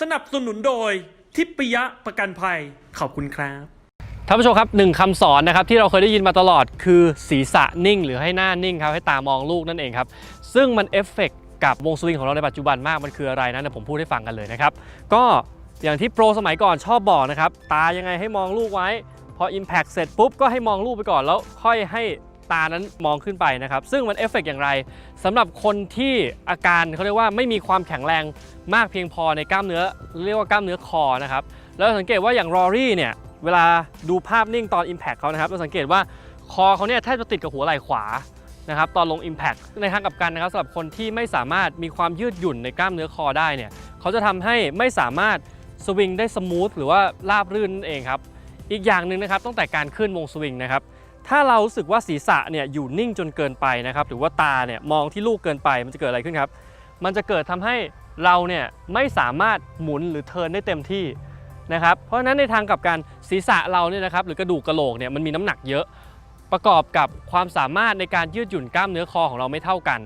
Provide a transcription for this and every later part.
สนับสนุนโดย ทิพยะประกันภัย ขอบคุณครับท่านผู้ชมครับหนึ่งคำสอนนะครับที่เราเคยได้ยินมาตลอดคือศีรษะนิ่ง หรือให้หน้านิ่งครับให้ตามองลูกนั่นเองครับซึ่งมันเอฟเฟกต์กับวงสวิงของเราในปัจจุบันมากมันคืออะไรนะเดี๋ยวผมพูดให้ฟังกันเลยนะครับก็อย่างที่โปรสมัยก่อนชอบบอกนะครับตายังไงให้มองลูกไว้ พอ Impact เสร็จปุ๊บก็ให้มองลูกไปก่อนแล้วค่อยให้ ตานั้นมองขึ้นไปนะครับ ซึ่งมันเอฟเฟกต์อย่างไรสำหรับคนที่อาการเขาเรียกว่าไม่มีความแข็งแรงมากเพียงพอในกล้ามเนื้อ เรียกว่ากล้ามเนื้อคอนะครับ แล้วสังเกตว่าอย่างรอรี่เนี่ยเวลาดูภาพนิ่งตอน Impact เขานะครับเราสังเกตว่าคอเขาเนี่ยแทบจะติดกับหัวไหล่ขวานะครับตอนลง Impact ในทางกลับกันนะครับสำหรับคนที่ไม่สามารถมีความยืดหยุ่นในกล้ามเนื้อคอได้เนี่ยเขาจะทำให้ไม่สามารถสวิงได้สมูทหรือว่าราบรื่นนั่นเองครับอีกอย่างหนึ่งนะครับตั้งแต่การขึ้นวงสวิงนะครับ ถ้าเราสึกว่าศีรษะเนี่ยอยู่นิ่งจนเกินไปนะครับหรือว่าตาเนี่ยมองที่ลูกเกินไปมันจะเกิดอะไรขึ้นครับ มันจะเกิดทำให้เราเนี่ยไม่สามารถหมุนหรือเทิร์นได้เต็มที่นะครับเพราะฉะนั้นในทางกับการศีรษะเราเนี่ยนะครับหรือกระดูกกระโหลกเนี่ยมันมีน้ำหนักเยอะ ประกอบกับความสามารถในการยืดหยุ่นกล้ามเนื้อคอของเราไม่เท่ากัน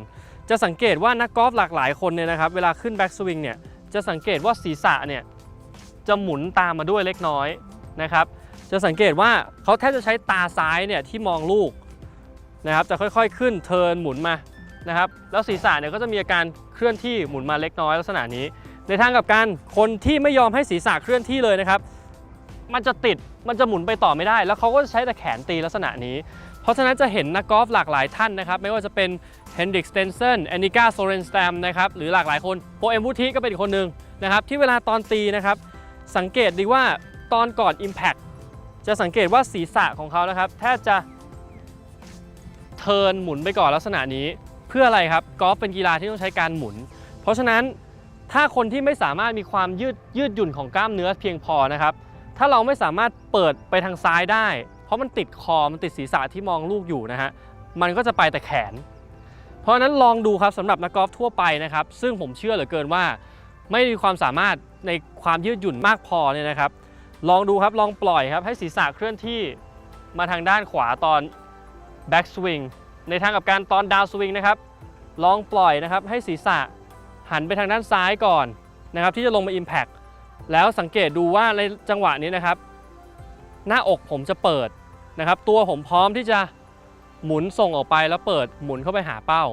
จะสังเกตว่านักกอล์ฟหลากหลายคนเนี่ยนะครับเวลาขึ้นแบ็กสวิงเนี่ยจะสังเกตว่าศีรษะเนี่ยจะหมุนตามมาด้วยเล็กน้อยนะครับ จะสังเกตว่าเขาแทบจะใช้ตาซ้ายเนี่ยที่มองลูกนะครับจะค่อยๆขึ้นเทินหมุนมานะครับแล้วศีรษะเนี่ยก็จะมีอาการเคลื่อนที่หมุนมาเล็กน้อยลักษณะนี้ ในทางกับกันคนที่ไม่ยอมให้ศีรษะเคลื่อนที่เลยนะครับมันจะติดมันจะหมุนไปต่อไม่ได้ แล้วเขาก็จะใช้แต่แขนตีลักษณะนี้ เพราะฉะนั้นจะเห็นนักกอล์ฟหลากหลายท่านนะครับ ไม่ว่าจะเป็นเฮนดริกสเตนเซนแอนนิก้าโซเรนสแตมนะครับหรือหลากหลายคนโปเอมวูทีก็เป็นอีกคนหนึ่งนะครับที่เวลาตอนตีนะครับสังเกตดีว่าตอนก่อน Impact จะสังเกตว่าศีรษะของเขานะครับแทบจะเทินหมุนไปก่อนลักษณะนี้ เพื่ออะไรครับกอล์ฟเป็นกีฬาที่ต้องใช้การหมุน เพราะฉะนั้นถ้าคนที่ไม่สามารถมีความยืดยืดหยุ่นของกล้ามเนื้อเพียงพอนะครับ ถ้าเราไม่สามารถเปิดไปทางซ้ายได้ เพราะมันติดคอมันติดศีรษะที่มองลูกอยู่นะฮะมันก็จะไปแต่แขน เพราะฉะนั้นลองดูครับสำหรับนักกอล์ฟทั่วไปนะครับ ซึ่งผมเชื่อเหลือเกินว่า ไม่มีความสามารถในความยืดหยุ่นมากพอเนี่ยนะครับ ลองดูครับลองปล่อยครับให้ศีรษะเคลื่อนที่มาทางด้านขวาตอน back swing ในทางกับการตอน down swing นะครับ ลองปล่อยนะครับให้ศีรษะหันไปทางด้านซ้ายก่อนนะครับ ที่จะลงมา Impact แล้วสังเกตดูว่าในจังหวะนี้นะครับ หน้าอกผมจะเปิดนะครับ ตัวผมพร้อมที่จะหมุนส่งออกไปแล้วเปิดหมุนเข้าไปหาเป้า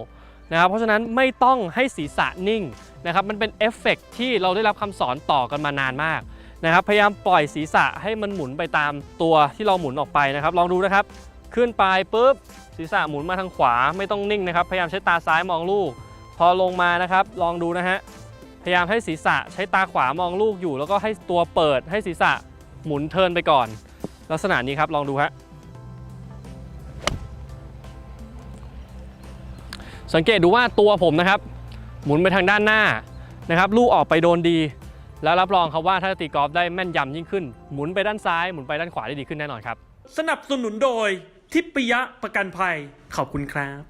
นะครับเพราะฉะนั้นไม่ต้องให้ศีรษะนิ่งนะครับ มันเป็นเอฟเฟกต์ที่เราได้รับคำสอนต่อกันมานานมาก นะครับพยายามปล่อยศีรษะให้มันหมุนไปตามตัวที่เราหมุนออกไปนะครับ ลองดูนะครับ ขึ้นไปปุ๊บศีรษะหมุนมาทางขวาไม่ต้องนิ่งนะครับ พยายามใช้ตาซ้ายมองลูก พอลงมานะครับ ลองดูนะฮะพยายามให้ศีรษะใช้ตาขวามองลูกอยู่ แล้วก็ให้ตัวเปิดให้ศีรษะหมุนเทินไปก่อน ลักษณะนี้ครับลองดูฮะสังเกตดูว่าตัวผมนะครับ หมุนไปทางด้านหน้านะครับ ลูกออกไปโดนดี แล้วรับรองครับว่าถ้าตีกอล์ฟได้แม่นยำยิ่งขึ้น หมุนไปด้านซ้ายหมุนไปด้านขวาได้ดีขึ้นแน่นอนครับ สนับสนุนโดย ทิพยะประกันภัย ขอบคุณครับ